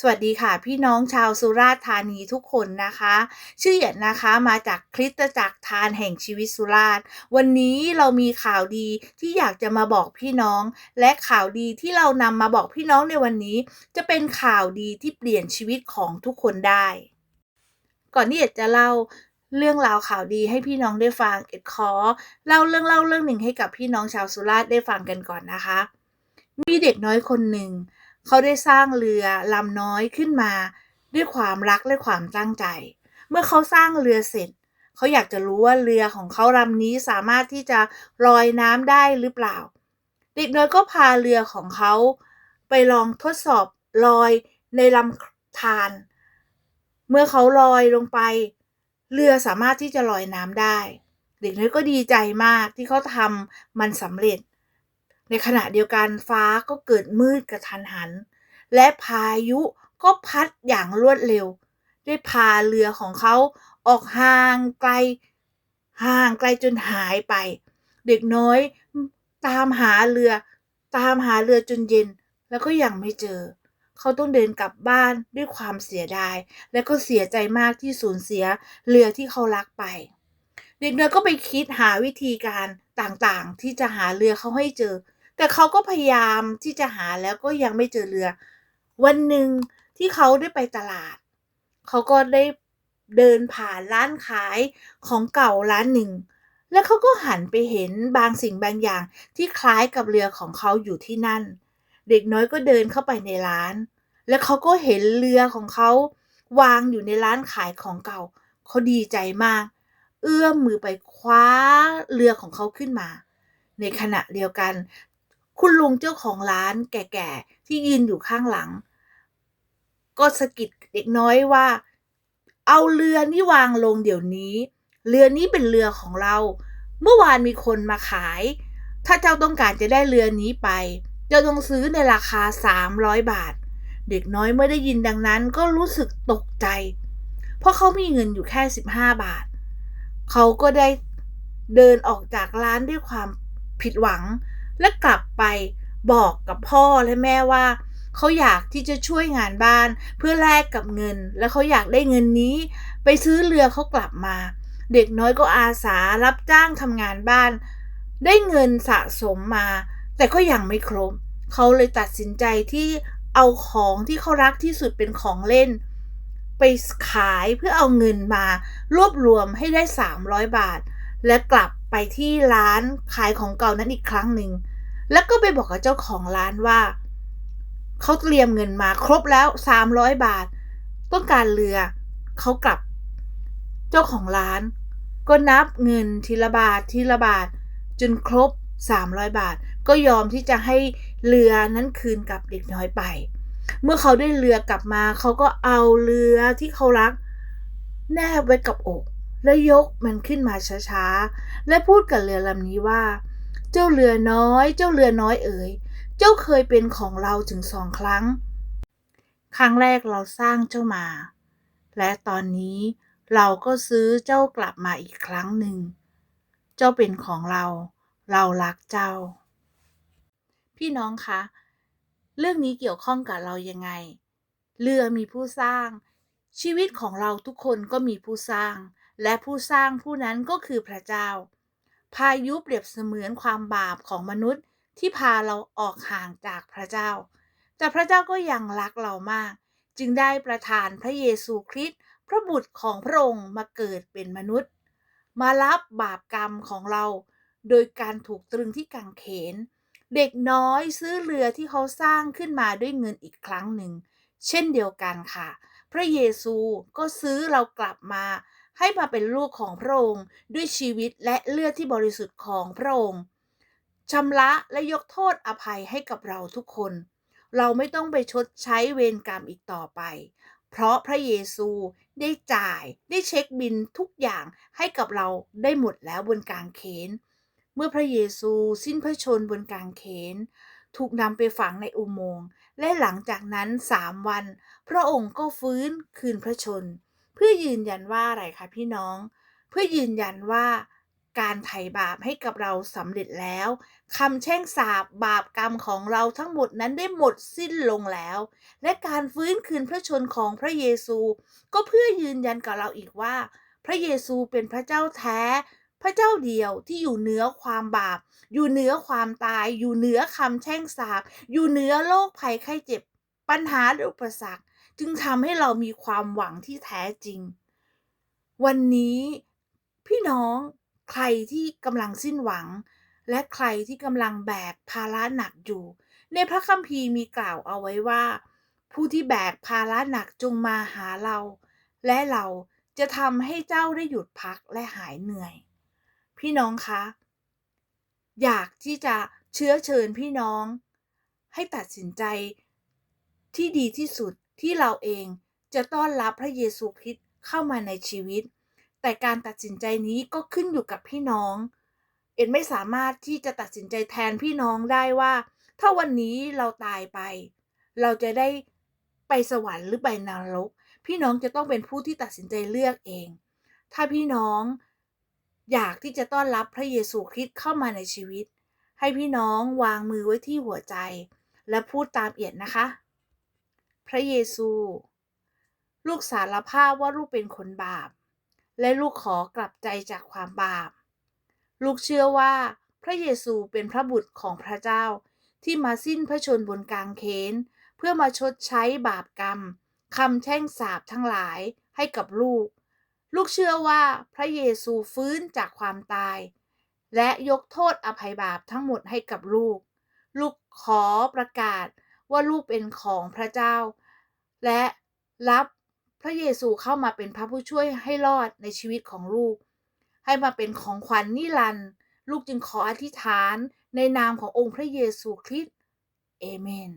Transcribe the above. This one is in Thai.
สวัสดีค่ะ พี่น้องชาวสุราษฎร์ธานีทุกคนนะคะ ชื่อเหยียดนะคะมาจากคริสตจักรทานแห่งชีวิตสุราษฎร์วันนี้เรามีข่าวดีที่อยากจะมาบอกพี่น้อง และข่าวดีที่เรานำมาบอกพี่น้องในวันนี้ จะเป็นข่าวดีที่เปลี่ยนชีวิตของทุกคนได้ ก่อนที่เอ็ดจะเล่าเรื่องราวข่าวดีให้พี่น้องได้ฟังเอ็ดขอเล่าเรื่องเล่าเรื่องหนึ่งให้กับพี่น้องชาวสุราษฎร์ได้ฟังกันก่อนนะคะ มีเด็กน้อยคนหนึ่ง เขาได้สร้างเรือลำน้อยขึ้นมา ด้วยความรักและความตั้งใจ เมื่อเขาสร้างเรือเสร็จ เขาอยากจะรู้ว่าเรือของเขาลำนี้สามารถที่จะลอยน้ำได้หรือเปล่า เด็กน้อยก็พาเรือของเขาไปลองทดสอบลอยในลำธารเมื่อเขาลอยลงไป เรือสามารถที่จะลอยน้ำได้ เด็กน้อยก็ดีใจมากที่เขาทำมันสำเร็จ ในขณะเดียวกันฟ้าก็เกิดมืดกระทันหัน และพายุก็พัดอย่างรวดเร็ว ได้พาเรือของเขาออกห่างไกล ห่างไกลจนหายไป เด็กน้อยตามหาเรือ ตามหาเรือจนเย็น แล้วก็ยังไม่เจอ เขาต้องเดินกลับบ้านด้วยความเสียดาย และก็เสียใจมากที่สูญเสียเรือที่เขารักไป เด็กน้อยก็ไปคิดหาวิธีการต่างๆ ที่จะหาเรือเขาให้เจอ แต่เขาก็พยายามที่จะหาแล้วก็ยังไม่เจอเรือ วันหนึ่งที่เขาได้ไปตลาด เขาก็ได้เดินผ่านร้านขายของเก่าร้านหนึ่ง แล้วเขาก็หันไปเห็นบางสิ่งบางอย่างที่คล้ายกับเรือของเขาอยู่ที่นั่น เด็กน้อยก็เดินเข้าไปในร้าน แล้วเขาก็เห็นเรือของเขาวางอยู่ในร้านขายของเก่า เขาดีใจมาก เอื้อมมือไปคว้าเรือของเขาขึ้นมา ในขณะเดียวกัน คุณลุงเจ้าของร้านแก่ๆ ที่ยืนอยู่ข้างหลัง ก็สะกิดเด็กน้อยว่า เอาเรือนี่วางลงเดี๋ยวนี้ เรือนี้เป็นเรือของเรา เมื่อวานมีคนมาขาย ถ้าเจ้าต้องการจะได้เรือนี้ไป เจ้าต้องซื้อในราคา 300 บาท เด็กน้อยเมื่อได้ยินดังนั้นก็รู้สึกตกใจ เพราะเขามีเงินอยู่แค่ 15 บาท เขาก็ได้เดินออกจากร้านด้วยความผิดหวัง และกลับไปบอกกับพ่อและแม่ว่าเขาอยากที่จะช่วยงานบ้านเพื่อแลกกับเงิน และเขาอยากได้เงินนี้ ไปซื้อเรือเขากลับมา เด็กน้อยก็อาสารับจ้างทำงานบ้าน ได้เงินสะสมมา แต่ก็ยังไม่ครบเขาเลยตัดสินใจที่เอาของที่เขารักที่สุดเป็นของเล่น ไปขายเพื่อเอาเงินมารวบรวมให้ได้ 300 บาท และกลับ ไปที่ร้านขายของเก่านั้นอีกครั้งหนึ่ง แล้วก็ไปบอกกับเจ้าของร้านว่า เขาเตรียมเงินมาครบแล้ว300บาท ต้องการเรือ เขากลับ เจ้าของร้าน ก็นับเงินทีละบาททีละบาท จนครบ300บาท ก็ยอมที่จะให้เรือนั้นคืนกับเด็กน้อยไป เมื่อเขาได้เรือกลับมา เขาก็เอาเรือที่เขารัก แนบไว้กับอก และยกมันขึ้นมาช้าๆ และพูดกับเรือลำนี้ว่า เจ้าเรือน้อย เจ้าเรือน้อยเอ๋ย เจ้าเคยเป็นของเราถึงสองครั้ง ครั้งแรกเราสร้างเจ้ามา และตอนนี้เราก็ซื้อเจ้ากลับมาอีกครั้งหนึ่ง เจ้าเป็นของเรา เรารักเจ้า พี่น้องคะ เรื่องนี้เกี่ยวข้องกับเรายังไง เรือมีผู้สร้าง ชีวิตของเราทุกคนก็มีผู้สร้าง และผู้สร้างผู้นั้นก็คือพระเจ้า พายุเปรียบเสมือนความบาปของมนุษย์ที่พาเราออกห่างจากพระเจ้า แต่พระเจ้าก็ยังรักเรามาก จึงได้ประทานพระเยซูคริสต์พระบุตรของพระองค์มาเกิดเป็นมนุษย์ มารับบาปกรรมของเรา โดยการถูกตรึงที่กางเขน เด็กน้อยซื้อเรือที่เขาสร้างขึ้นมาด้วยเงินอีกครั้งหนึ่ง เช่นเดียวกันค่ะ พระเยซูก็ซื้อเรากลับมา ให้มาเป็นลูกของพระองค์ด้วยชีวิตและเลือดที่บริสุทธิ์ของพระองค์ชำระและยกโทษอภัยให้กับเราทุกคน เราไม่ต้องไปชดใช้เวรกรรมอีกต่อไป เพราะพระเยซูได้จ่ายได้เช็คบินทุกอย่างให้กับเราได้หมดแล้วบนกางเขน เมื่อพระเยซูสิ้นพระชนบนกางเขน ถูกนำไปฝังในอุโมงค์ และหลังจากนั้นสามวัน พระองค์ก็ฟื้นคืนพระชน เพื่อยืนยันว่าอะไรคะพี่น้อง เพื่อยืนยันว่าการไถ่บาปให้กับเราสำเร็จแล้วคำแช่งสาบบาปกรรมของเราทั้งหมดนั้นได้หมดสิ้นลงแล้ว และการฟื้นคืนพระชนของพระเยซู ก็เพื่อยืนยันกับเราอีกว่า พระเยซูเป็นพระเจ้าแท้ พระเจ้าเดียวที่อยู่เหนือความบาป อยู่เหนือความตาย อยู่เหนือคำแช่งสาบ อยู่เหนือโรคภัยไข้เจ็บ ปัญหาหรืออุปสรรค จึงทำให้เรามีความหวังที่แท้จริง วันนี้พี่น้องใครที่กำลังสิ้นหวัง และใครที่กำลังแบกภาระหนักอยู่ ในพระคัมภีร์มีกล่าวเอาไว้ว่า ผู้ที่แบกภาระหนักจงมาหาเรา และเราจะทำให้เจ้าได้หยุดพักและหายเหนื่อย พี่น้องคะ อยากที่จะเชื้อเชิญพี่น้อง ให้ตัดสินใจที่ดีที่สุด ที่เราเองจะต้อนรับพระเยซูคริสต์เข้ามาในชีวิต แต่การตัดสินใจนี้ก็ขึ้นอยู่กับพี่น้อง เอ็นไม่สามารถที่จะตัดสินใจแทนพี่น้องได้ว่า ถ้าวันนี้เราตายไป เราจะได้ไปสวรรค์หรือไปนรก พี่น้องจะต้องเป็นผู้ที่ตัดสินใจเลือกเอง ถ้าพี่น้องอยากที่จะต้อนรับพระเยซูคริสต์เข้ามาในชีวิต ให้พี่น้องวางมือไว้ที่หัวใจ และพูดตามเอียดนะคะ พระเยซู ลูกสารภาพว่าลูกเป็นคนบาป และลูกขอกลับใจจากความบาป ลูกเชื่อว่าพระเยซูเป็นพระบุตรของพระเจ้าที่มาสิ้นพระชนบนกางเขน เพื่อมาชดใช้บาปกรรมคำแช่งสาปทั้งหลายให้กับลูก ลูกเชื่อว่าพระเยซูฟื้นจากความตาย และยกโทษอภัยบาปทั้งหมดให้กับลูก ลูกขอประกาศ ว่าลูกเป็นของพระเจ้า และรับพระเยซูเข้ามาเป็นพระผู้ช่วยให้รอดในชีวิตของลูก ให้มาเป็นของขวัญนนิรันดร์ลูกจึงขออธิษฐานในนามขององค์พระเยซูคริสต์เอเมน